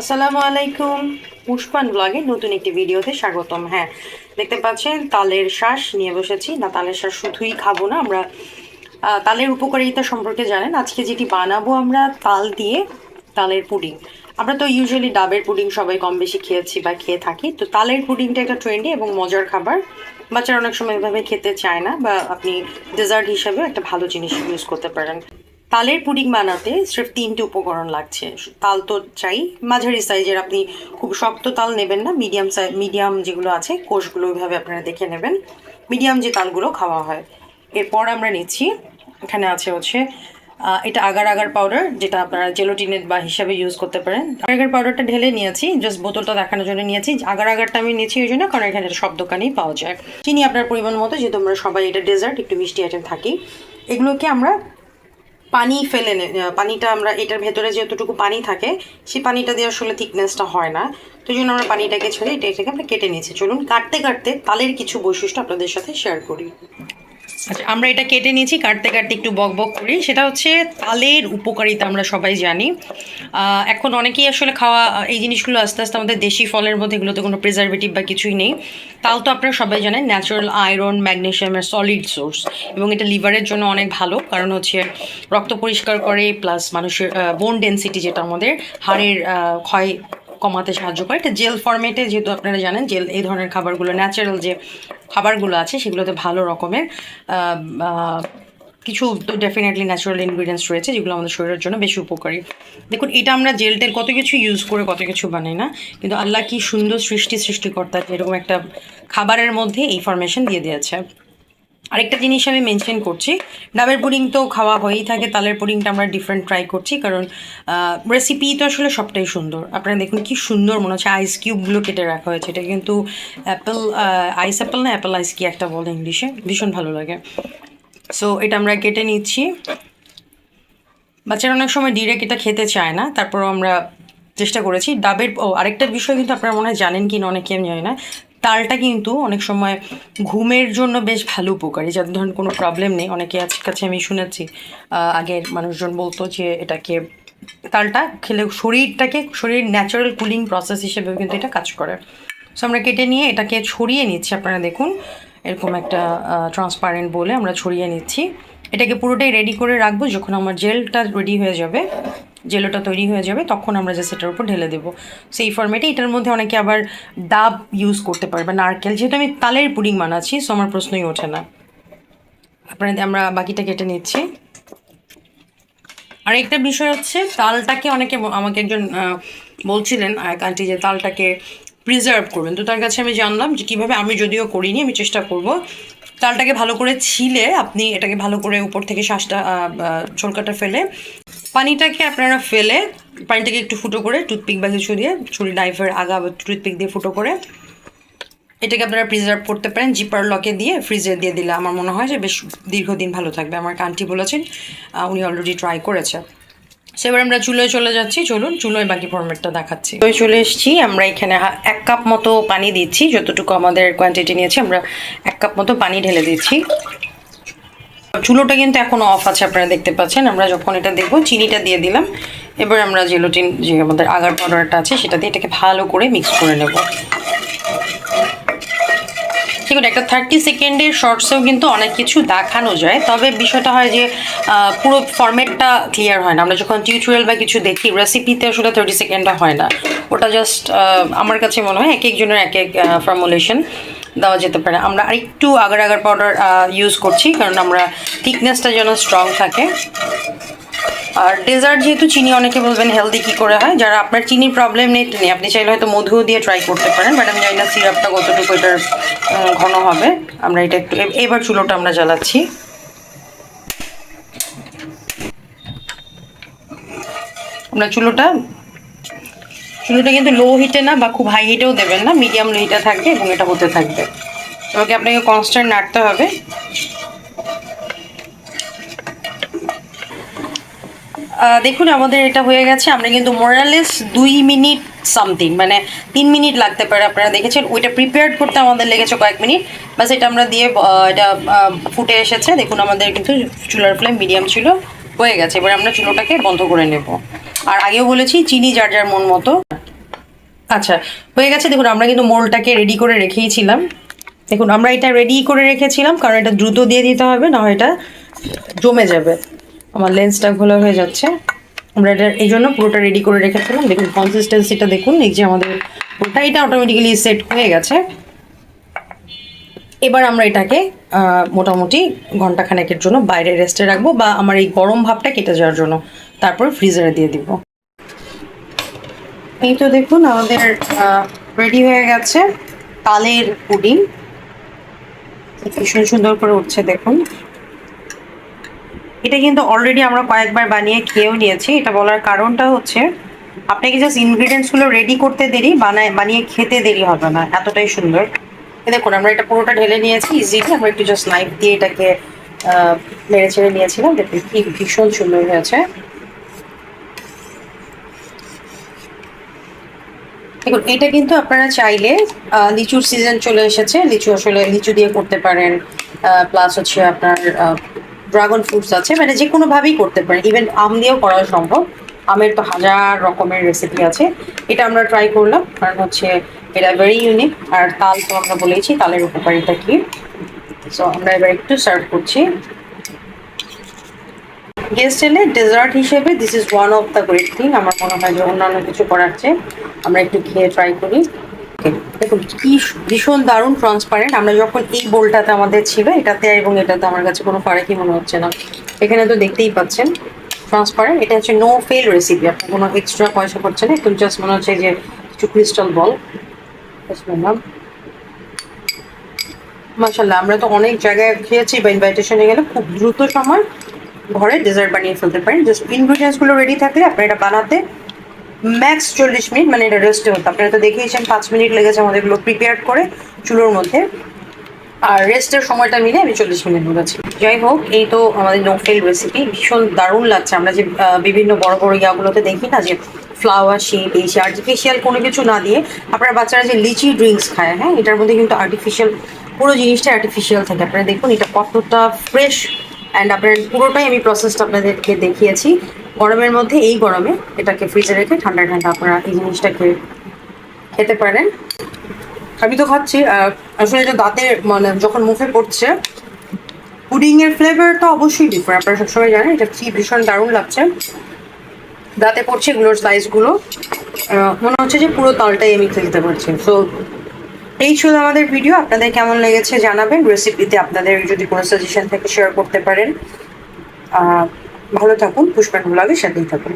আসসালামু আলাইকুম। পুষ্পান ব্লগে নতুন একটি ভিডিওতে স্বাগতম। হ্যাঁ দেখতে পাচ্ছেন, তালের শ্বাস নিয়ে বসেছি। না, তালের শ্বাস শুধুই খাব না, আমরা তালের উপকারিতা সম্পর্কে জানেন। আজকে যেটি বানাবো আমরা, তাল দিয়ে তালের পুডিং। আমরা তো ইউজুয়ালি ডাবের পুডিং সবাই কম বেশি খেয়েছি বা খেয়ে থাকি। তো তালের পুডিংটা একটা ট্রেন্ডি এবং মজার খাবার। বাচ্চারা অনেক সময় এভাবে খেতে চায় না বা আপনি ডেজার্ট হিসেবে একটা ভালো জিনিস ইউজ করতে পারেন। তালের পুডিং বানাতে স্রেফ তিনটে উপকরণ লাগছে। তাল তো চাই। মাঝারি সাইজের আপনি খুব শক্ত তাল নেবেন না, মিডিয়াম সাইজ মিডিয়াম যেগুলো আছে, কোষগুলো ওইভাবে আপনারা দেখে নেবেন। মিডিয়াম যে তালগুলো খাওয়া হয়। এরপর আমরা নিচ্ছি, এখানে আছে হচ্ছে এটা আগার আগার পাউডার যেটা আপনারা জেলোটিনের বা হিসাবে ইউজ করতে পারেন। আগার আগার পাউডারটা ঢেলে নিয়েছি জাস্ট বোতলটা দেখানোর জন্য নিয়েছি। আগার আগারটা আমি নিয়েছি ওই জন্য, কারণ এখানে সব দোকানেই পাওয়া যায়। চিনি আপনার পরিমাণ মতো, যেহেতু আমরা সবাই এটা ডেজার্ট একটু মিষ্টি আইটেম থাকি। এগুলোকে আমরা পানি ফেলে পানিটা আমরা এটার ভেতরে যতটুকু পানি থাকে, সেই পানিটা দিয়ে আসলে থিকনেসটা হয় না। তো জন্য আমরা পানিটাকে ছেড়ে এটা এটাকে আমরা কেটে নিয়েছি। চলুন, কাটতে কাটতে তালের কিছু বৈশিষ্ট্য আপনাদের সাথে শেয়ার করি। আচ্ছা আমরা এটা কেটে নিয়েছি, কাটতে কাটতে একটু বক বক করি। সেটা হচ্ছে তালের উপকারিতা আমরা সবাই জানি। এখন অনেকেই আসলে খাওয়া, এই জিনিসগুলো আস্তে আস্তে আমাদের দেশি ফলের মধ্যে এগুলোতে কোনো প্রিজারভেটিভ বা কিছুই নেই। তাল তো আপনারা সবাই জানেন ন্যাচারাল আয়রন ম্যাগনেশিয়ামের সলিড সোর্স এবং এটা লিভারের জন্য অনেক ভালো। কারণ হচ্ছে রক্ত পরিষ্কার করে প্লাস মানুষের বোন ডেন্সিটি যেটা আমাদের, হাড়ের ক্ষয় কমাতে সাহায্য করে। এটা জেল ফরম্যাটে যেহেতু আপনারা জানেন জেল এই ধরনের খাবারগুলো ন্যাচারাল যে খাবারগুলো আছে, সেগুলোতে ভালো রকমের কিছু ডেফিনেটলি ন্যাচারাল ইনগ্রিডিয়েন্টস রয়েছে, যেগুলো আমাদের শরীরের জন্য বেশি উপকারী। দেখুন, এটা আমরা জেল টেল কত কিছু ইউজ করে কত কিছু বানাই না, কিন্তু আল্লাহ কি সুন্দর সৃষ্টি সৃষ্টিকর্তা, এরকম একটা খাবারের মধ্যে এই ফরমেশন দিয়ে দিয়েছে। আরেকটা জিনিস আমি মেনশন করছি, ডাবের পুডিং তো খাওয়া হয়েই থাকে, তালের পুডিংটা আমরা ডিফারেন্ট ট্রাই করছি, কারণ রেসিপি তো আসলে সবটাই সুন্দর। আপনারা দেখুন কি সুন্দর মনে হচ্ছে আইস কিউবগুলো কেটে রাখা হয়েছে, এটা কিন্তু অ্যাপেল আইস অ্যাপেল না অ্যাপেল আইস কি একটা বলে ইংলিশে, ভীষণ ভালো লাগে। সো এটা আমরা কেটে নিচ্ছি। বাচ্চারা অনেক সময় ডিরেক্ট এটা খেতে চায় না, তারপরও আমরা চেষ্টা করেছি। ডাবের, ও, আরেকটা বিষয় কিন্তু আপনারা মনে হয় জানেন কি না, অনেকে আমি জানি না তালটা কিন্তু অনেক সময় ঘুমের জন্য বেশ ভালো উপকারী, যাদের ধরুন কোনো প্রবলেম নেই। অনেকে আজ কাছে আমি শুনেছি আগের মানুষজন বলতো যে এটাকে তালটা খেলে শরীরটাকে, শরীর ন্যাচারাল কুলিং প্রসেস হিসেবেও কিন্তু এটা কাজ করে। সো আমরা কেটে নিয়ে এটাকে ছড়িয়ে নিচ্ছি, আপনারা দেখুন। এরকম একটা ট্রান্সপারেন্ট বলে আমরা ছড়িয়ে নিচ্ছি। এটাকে পুরোটাই রেডি করে রাখব, যখন আমার জেলটা রেডি হয়ে যাবে জেলোটা তৈরি হয়ে যাবে, তখন আমরা যে সেটার উপর ঢেলে দেবো। সেই ফর্মেটে এটার মধ্যে অনেকে আবার ডাব ইউজ করতে পারবে নারকেল, যেহেতু আমি তালের পুডিং বানাচ্ছি সো আমার প্রশ্নই ওঠে না। আপনাদের, আমরা বাকিটা কেটে নিচ্ছি। আর একটা বিষয় হচ্ছে, তালটাকে অনেকে আমাকে একজন বলছিলেন এক আন্টি যে তালটাকে প্রিজার্ভ করবেন। তো তার কাছে আমি জানলাম যে কীভাবে, আমি যদিও করিনি, আমি চেষ্টা করব। তালটাকে ভালো করে ছিলে আপনি এটাকে ভালো করে উপর থেকে শ্বাসটা ছোলকাটা ফেলে। পানিটাকে আপনারা ফেলে পানিটাকে একটু ফুটো করে টুথপিক বা কিছু দিয়ে ছুরি নাইফের আগা টুথপিক দিয়ে ফুটো করে, এটাকে আপনারা প্রিজার্ভ করতে পারেন। জিপার লকে দিয়ে ফ্রিজে দিয়ে দিলে আমার মনে হয় যে বেশ দীর্ঘদিন ভালো থাকবে। আমার কান্টি বলেছেন উনি অলরেডি ট্রাই করেছে। সো এবার আমরা চুলোয় চলে যাচ্ছি, চলুন চুলোয় বাকি ফরম্যাটটা দেখাচ্ছি। চুলোয় চলে এসেছি, আমরা এখানে এক কাপ মতো পানি দিচ্ছি, যতটুকু আমাদের কোয়ান্টিটি নিয়েছি, আমরা এক কাপ মতো পানি ঢেলে দিচ্ছি। চুলোটা কিন্তু এখনও অফ আছে, আপনারা দেখতে পাচ্ছেন। আমরা যখন এটা দেখব, চিনিটা দিয়ে দিলাম। এবার আমরা জেলোটিন যে আমাদের আগার পাউডারটা আছে, সেটা দিয়ে এটাকে ভালো করে মিক্স করে নেব। ঠিক আছে, একটা থার্টি সেকেন্ডের শর্টসেও কিন্তু অনেক কিছু দেখানো যায়। তবে বিষয়টা হয় যে পুরো পুরো ফরম্যাটটা ক্লিয়ার হয় না। আমরা যখন টিউটোরিয়াল বা কিছু দেখি রেসিপিতে আসলে থার্টি সেকেন্ডটা হয় না। ওটা জাস্ট আমার কাছে মনে হয় এক একজনের এক এক ফর্মুলেশন দেওয়া যেতে পারে। আমরা আরেকটু আগার আগার পাউডার ইউজ করছি, কারণ আমরা থিকনেসটা যেন স্ট্রং থাকে। আর ডেজার্ট যেহেতু চিনি, অনেকে বলবেন হেলদি কি করে হয়? যারা আপনার চিনির প্রবলেম নেই নেই আপনি চাইলে হয়তো মধুও দিয়ে ট্রাই করতে পারেন বাট আমি জানি না সিরাপটা কতটুকু এটার ঘন হবে। আমরা এটা একটু এবার চুলোটা আমরা জ্বালাচ্ছি। আমরা চুলোটা চুলোটা কিন্তু লো হিটে না বা খুব হাই হিটেও দেবেন না মিডিয়াম লো হিটে থাকবে এবং এটা হতে থাকবে। তোমাকে আপনাকে কনস্ট্যান্ট নাড়তে হবে। দেখুন, আমাদের এটা হয়ে গেছে। আমরা কিন্তু মোরালেস দুই মিনিট সামথিং মানে তিন মিনিট লাগতে পারে। আপনারা দেখেছেন, ওইটা প্রিপেয়ার করতে আমাদের লেগেছে কয়েক মিনিট। বাস এটা আমরা দিয়ে এটা ফুটে এসেছে। দেখুন, আমাদের কিন্তু চুলার ফ্লেম মিডিয়াম ছিল, হয়ে গেছে। এবার আমরা চুলোটাকে বন্ধ করে নেব। আর আগেও বলেছি, চিনি যার যার মন মতো। আচ্ছা হয়ে গেছে, দেখুন, আমরা কিন্তু মোলটাকে রেডি করে রেখেইছিলাম দেখুন, আমরা এটা রেডি করে রেখেছিলাম, কারণ এটা দ্রুত দিয়ে দিতে হবে, না এটা জমে যাবে। আমার লেন্সটা ঘোলা হয়ে যাচ্ছে। আমরা এটা, এই জন্য পুরোটা রেডি করে রেখেছিলাম। দেখুন কনসিস্টেন্সিটা দেখুন, এই যে আমাদের পুরোটা এটা অটোমেটিক্যালি সেট হয়ে গেছে। এবার আমরা এটাকে মোটামুটি ঘন্টাখানেকের জন্য বাইরে রেস্টে রাখব, বা আমার এই গরম ভাবটা কেটে যাওয়ার জন্য। তারপর ফ্রিজারে দিয়ে দিব। এই তো দেখুন, আমাদের রেডি হয়ে গেছে তালের পুডিং। ভীষণ সুন্দর করে উঠছে দেখুন। এটা কিন্তু অলরেডি আমরা কয়েকবার বানিয়ে খেয়েও নিয়েছি। এটা বলার কারণটা হচ্ছে, আপনাকে জাস্ট ইনগ্রিডিয়েন্টসগুলো রেডি করতে দেরি, বানায়, বানিয়ে খেতে দেরি হবে না। এতটাই সুন্দর। দেখুন, আমরা এটা পুরোটা ঢেলে নিয়েছি ইজিলি আমরা একটু জাস্ট নাইফ দিয়ে এটাকে নেড়ে ছেড়ে নিয়েছিলাম। দেখুন, কি, ভীষণ সুন্দর হয়েছে। দেখুন, এটা কিন্তু আপনারা চাইলে লিচুর সিজন চলে এসেছে। লিচু আসলে লিচু দিয়ে করতে পারেন প্লাস হচ্ছে আপনার ড্রাগন ফ্রুটস আছে। মানে যে কোনোভাবেই করতে পারেন। ইভেন আম দিয়েও করা সম্ভব। আমের তো হাজার রকমের রেসিপি আছে। এটা আমরা ট্রাই করলাম। কারণ হচ্ছে এটা ভেরি ইউনিক আর তাল তো আমরা বলেইছি, তালের উপকারিতা কি? সো আমরা এবার একটু সার্ভ করছি। গেস্ট এলে ডেজার্ট হিসেবে this is one of the great thing আমার মনে হয় যে অন্যান্য কিছু করার চেয়ে আমরা একটু খেয়ে ট্রাই করি। দেখুন, কি ভীষণ দারুণ ট্রান্সপারেন্ট আমরা যখন এই বোলটাতে আমাদের ছিল, এটাতে এবং এটাতে আমার কাছে কোনো ফারাকই মনে হচ্ছে না। এখানে তো দেখতেই পাচ্ছেন ট্রান্সপারেন্ট এটা হচ্ছে নো ফেল রেসিপি আপনি কোনো এক্সট্রা পয়সা করছে না, একটু জাস্ট মনে হচ্ছে যে কিছু ক্রিস্টাল বল মাসাল্লাহ আমরা তো অনেক জায়গায় খেয়েছি, বা ইনভাইটেশনে গেলে খুব দ্রুত সময় ঘরে ডেজার্ট বানিয়ে ফেলতে পারেন। জাস্ট ইনগ্রিডিয়েন্টসগুলো রেডি থাকলে আপনার এটা বানাতে ম্যাক্স চল্লিশ মিনিট মানে এটা রেস্টে হতো আপনারা তো দেখিয়েছেন, পাঁচ মিনিট লেগেছে আমাদের এগুলো প্রিপেয়ার করে চুলোর মধ্যে। আর রেস্টের সময়টা মিলে আমি চল্লিশ মিনিট বলেছি যাই হোক, এই তো আমাদের নো ফেল রেসিপি ভীষণ দারুণ লাগছে। আমরা যে বিভিন্ন বড় বড় ইয়াগুলোতে দেখি না যে ফ্লাওয়ার শেপ এই আর্টিফিশিয়াল কোনো কিছু না দিয়ে আপনার বাচ্চারা যে লিচি ড্রিঙ্কস খায় হ্যাঁ? এটার মধ্যে কিন্তু আর্টিফিশিয়াল পুরো জিনিসটা আর্টিফিশিয়াল থাকে। আপনারা দেখুন, এটা কতটা ফ্রেশ অ্যান্ড আপনার পুরোটাই আমি প্রসেসটা আপনাদেরকে দেখিয়েছি। গরমের মধ্যে এই গরমে এটাকে ফ্রিজে রেখে ঠান্ডা ঠান্ডা আপনারা এই জিনিসটাকে খেতে পারেন। আমি তো খাচ্ছি আসলে এটা দাঁতে মানে যখন মুখে পড়ছে পুডিংয়ের ফ্লেভারটা অবশ্যই ডিফারেন্ট আপনারা সবসময় জানেন, এটা কি ভীষণ দারুণ লাগছে। দাঁতে পড়ছে এগুলোর সাইজগুলো মনে হচ্ছে যে পুরো তালটাই আমি খেলতে পারছি। সো এই ছিল আমাদের ভিডিও আপনাদের কেমন লেগেছে জানাবেন। রেসিপিতে আপনাদের যদি কোনো সাজেশন থাকে শেয়ার করতে পারেন। ভালো থাকুন পুষ্পান লাগে সাথেই থাকুন।